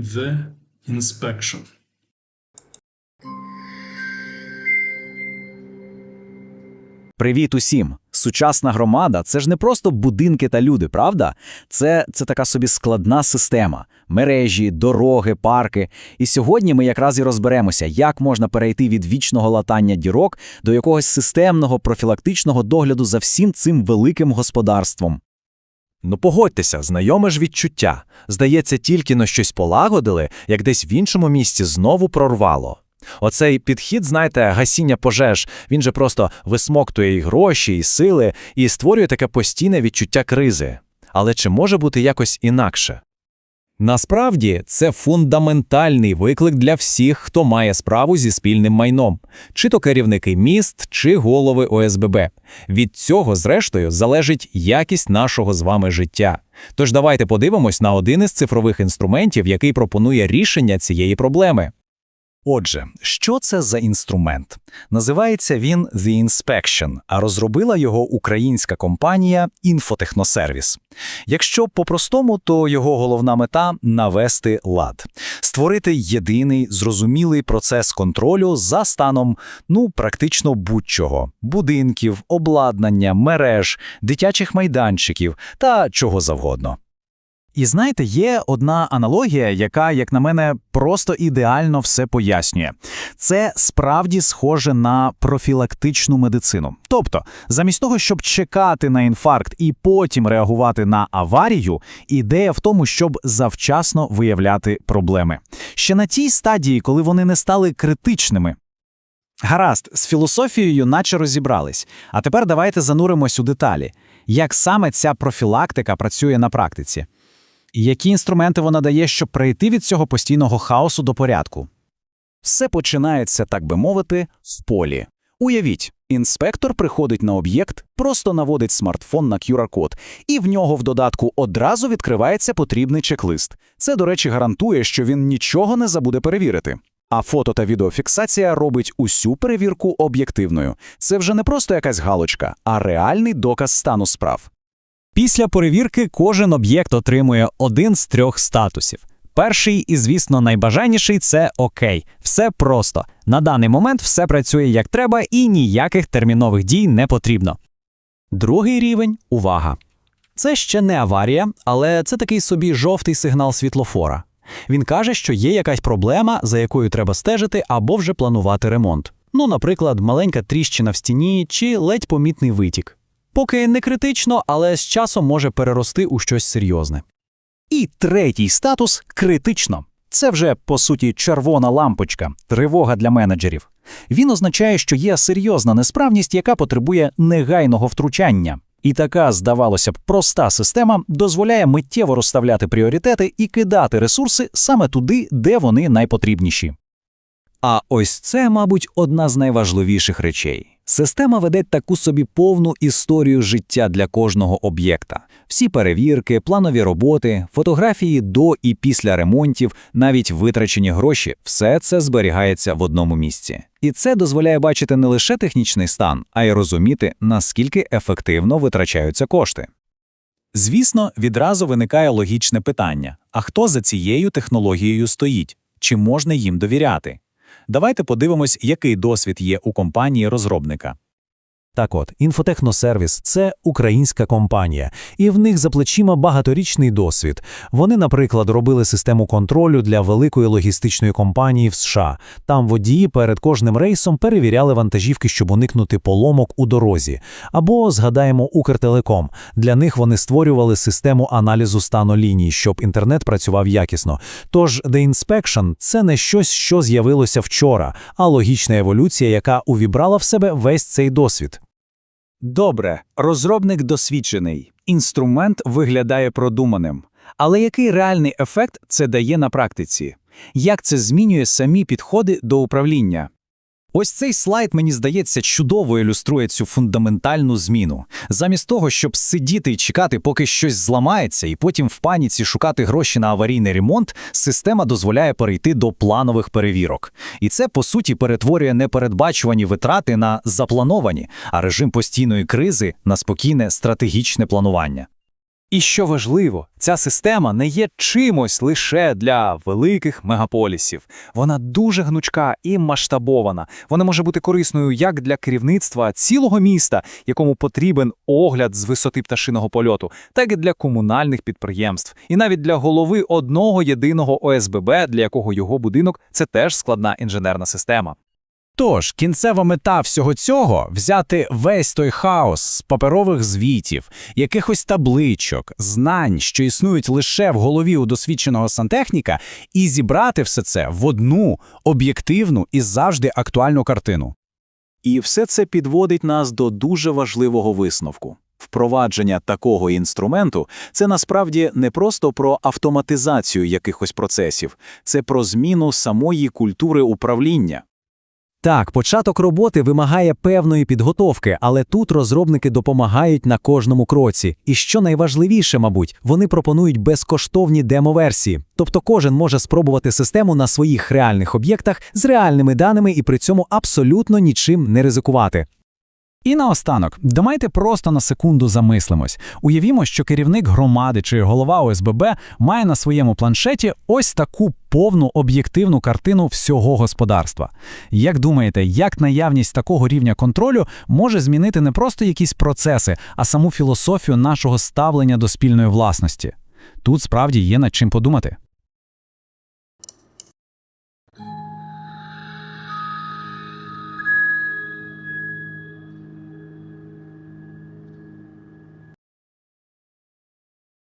The inspection. Привіт усім! Сучасна громада це ж не просто будинки та люди, правда? Це, це така собі складна система: мережі, дороги, парки. І сьогодні ми якраз і розберемося, як можна перейти від вічного латання дірок до якогось системного профілактичного догляду за всім цим великим господарством. Ну погодьтеся, знайоме ж відчуття. Здається, тільки на щось полагодили, як десь в іншому місці знову прорвало. Оцей підхід, знаєте, гасіння пожеж, він же просто висмоктує і гроші, і сили, і створює таке постійне відчуття кризи. Але чи може бути якось інакше? Насправді, це фундаментальний виклик для всіх, хто має справу зі спільним майном, чи то керівники міст, чи голови ОСББ. Від цього, зрештою, залежить якість нашого з вами життя. Тож давайте подивимось на один із цифрових інструментів, який пропонує рішення цієї проблеми. Отже, що це за інструмент? Називається він The Inspection, а розробила його українська компанія Інфотехносервіс. Якщо по-простому, то його головна мета навести лад, створити єдиний зрозумілий процес контролю за станом, ну, практично будь-чого: будинків, обладнання, мереж, дитячих майданчиків та чого завгодно. І знаєте, є одна аналогія, яка, як на мене, просто ідеально все пояснює. Це справді схоже на профілактичну медицину. Тобто, замість того, щоб чекати на інфаркт і потім реагувати на аварію, ідея в тому, щоб завчасно виявляти проблеми. Ще на тій стадії, коли вони не стали критичними. Гаразд, з філософією наче розібрались. А тепер давайте зануримось у деталі. Як саме ця профілактика працює на практиці? І які інструменти вона дає, щоб прийти від цього постійного хаосу до порядку? Все починається, так би мовити, в полі. Уявіть, інспектор приходить на об'єкт, просто наводить смартфон на QR-код, і в нього в додатку одразу відкривається потрібний чек-лист. Це, до речі, гарантує, що він нічого не забуде перевірити. А фото та відеофіксація робить усю перевірку об'єктивною. Це вже не просто якась галочка, а реальний доказ стану справ. Після перевірки кожен об'єкт отримує один з трьох статусів. Перший і, звісно, найбажаніший це окей. Все просто. На даний момент все працює як треба і ніяких термінових дій не потрібно. Другий рівень увага. Це ще не аварія, але це такий собі жовтий сигнал світлофора. Він каже, що є якась проблема, за якою треба стежити або вже планувати ремонт. Ну, наприклад, маленька тріщина в стіні чи ледь помітний витік. Поки не критично, але з часом може перерости у щось серйозне. І третій статус критично. Це вже, по суті, червона лампочка, тривога для менеджерів. Він означає, що є серйозна несправність, яка потребує негайного втручання. І така, здавалося б, проста система дозволяє миттєво розставляти пріоритети і кидати ресурси саме туди, де вони найпотрібніші. А ось це, мабуть, одна з найважливіших речей. Система веде таку собі повну історію життя для кожного об'єкта. Всі перевірки, планові роботи, фотографії до і після ремонтів, навіть витрачені гроші все це зберігається в одному місці. І це дозволяє бачити не лише технічний стан, а й розуміти, наскільки ефективно витрачаються кошти. Звісно, відразу виникає логічне питання: а хто за цією технологією стоїть? Чи можна їм довіряти? Давайте подивимось, який досвід є у компанії розробника. Так от, інфотехносервіс це українська компанія, і в них за плечима багаторічний досвід. Вони, наприклад, робили систему контролю для великої логістичної компанії в США. Там водії перед кожним рейсом перевіряли вантажівки, щоб уникнути поломок у дорозі. Або згадаємо Укртелеком. Для них вони створювали систему аналізу стану ліній, щоб інтернет працював якісно. Тож The Inspection – це не щось, що з'явилося вчора, а логічна еволюція, яка увібрала в себе весь цей досвід. Добре, розробник досвідчений, інструмент виглядає продуманим. Але який реальний ефект це дає на практиці? Як це змінює самі підходи до управління? Ось цей слайд, мені здається, чудово ілюструє цю фундаментальну зміну. Замість того, щоб сидіти і чекати, поки щось зламається, і потім в паніці шукати гроші на аварійний ремонт, система дозволяє перейти до планових перевірок. І це, по суті, перетворює непередбачувані витрати на заплановані, а режим постійної кризи на спокійне стратегічне планування. І що важливо, ця система не є чимось лише для великих мегаполісів. Вона дуже гнучка і масштабована. Вона може бути корисною як для керівництва цілого міста, якому потрібен огляд з висоти пташиного польоту, так і для комунальних підприємств, і навіть для голови одного єдиного ОСББ, для якого його будинок це теж складна інженерна система. Тож, кінцева мета всього цього взяти весь той хаос з паперових звітів, якихось табличок, знань, що існують лише в голові у досвідченого сантехніка, і зібрати все це в одну об'єктивну і завжди актуальну картину. І все це підводить нас до дуже важливого висновку. Впровадження такого інструменту це насправді не просто про автоматизацію якихось процесів, це про зміну самої культури управління. Так, початок роботи вимагає певної підготовки, але тут розробники допомагають на кожному кроці. І що найважливіше, мабуть, вони пропонують безкоштовні демо-версії. Тобто кожен може спробувати систему на своїх реальних об'єктах з реальними даними і при цьому абсолютно нічим не ризикувати. І наостанок, давайте просто на секунду замислимось. Уявімо, що керівник громади чи голова ОСББ має на своєму планшеті ось таку повну об'єктивну картину всього господарства. Як думаєте, як наявність такого рівня контролю може змінити не просто якісь процеси, а саму філософію нашого ставлення до спільної власності? Тут справді є над чим подумати.